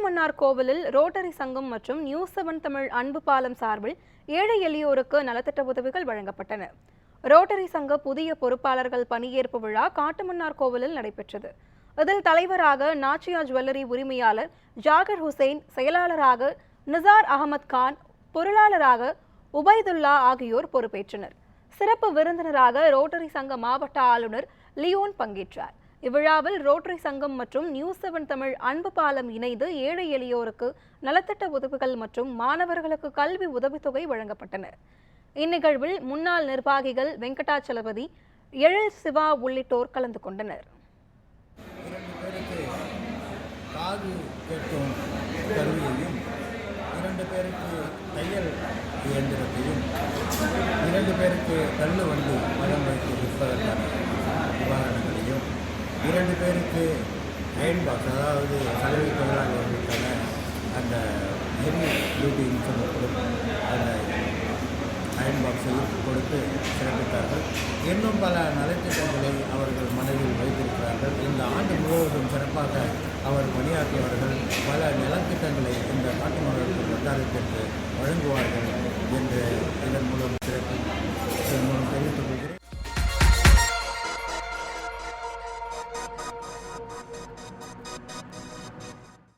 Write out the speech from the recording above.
காட்டுமன்னார் கோவிலில் ரோட்டரி சங்கம் மற்றும் நியூஸ் செவன் தமிழ் அன்பு பாலம் சார்பில் ஏழை எளியோருக்கு நலத்திட்ட உதவிகள் வழங்கப்பட்டன. ரோட்டரி சங்க புதிய பொறுப்பாளர்கள் பணியேற்பு விழா காட்டுமன்னார் கோவிலில் நடைபெற்றது. இதில் தலைவராக நாச்சியா ஜுவல்லரி உரிமையாளர் ஜாகர் ஹுசைன் செயலாளராக நிசார் அகமது கான் பொருளாளராக உபைதுல்லா ஆகியோர் பொறுப்பேற்றனர். சிறப்பு விருந்தினராக ரோட்டரி சங்க மாவட்ட ஆளுநர் லியோன் பங்கேற்றார். இவ்விழாவில் ரோட்டரி சங்கம் மற்றும் நியூஸ் செவன் தமிழ் அன்பு பாலம் இணைந்து ஏழை எளியோருக்கு நலத்திட்ட உதவிகள் மற்றும் மாணவர்களுக்கு கல்வி உதவித்தொகை வழங்கப்பட்டன இந்நிகழ்வில் முன்னாள் நிர்வாகிகள் வெங்கடாச்சலபதி எழில் சிவா உள்ளிட்டோர் கலந்து கொண்டனர். காது கேட்கும் கருவியையும் இரண்டு பேருக்கு தையல் இயந்திரத்தையும் இரண்டு பேருக்கு தள்ளு வண்டி வழங்க இரண்டு பேருக்கு அயன் பாக்ஸ் அதாவது கல்வி தொழிலாளர்களுக்கான அந்த ஹெவி டியூட்டி இன்சூரன்ஸ் அந்த அயன் பாக்ஸையும் கொடுத்து சிறப்பித்தார்கள். இன்னும் பல நலத்திட்டங்களை அவர்கள் மனதில் வைத்திருக்கிறார்கள். இந்த ஆண்டு முழுவதும் சிறப்பாக அவர் பணியாற்றியவர்கள் பல நலத்திட்டங்களை இந்த நாட்டு மக்களுக்கு வட்டாரத்திற்கு வழங்குவார்கள் என்று இதன் மூலம் சிறப்பு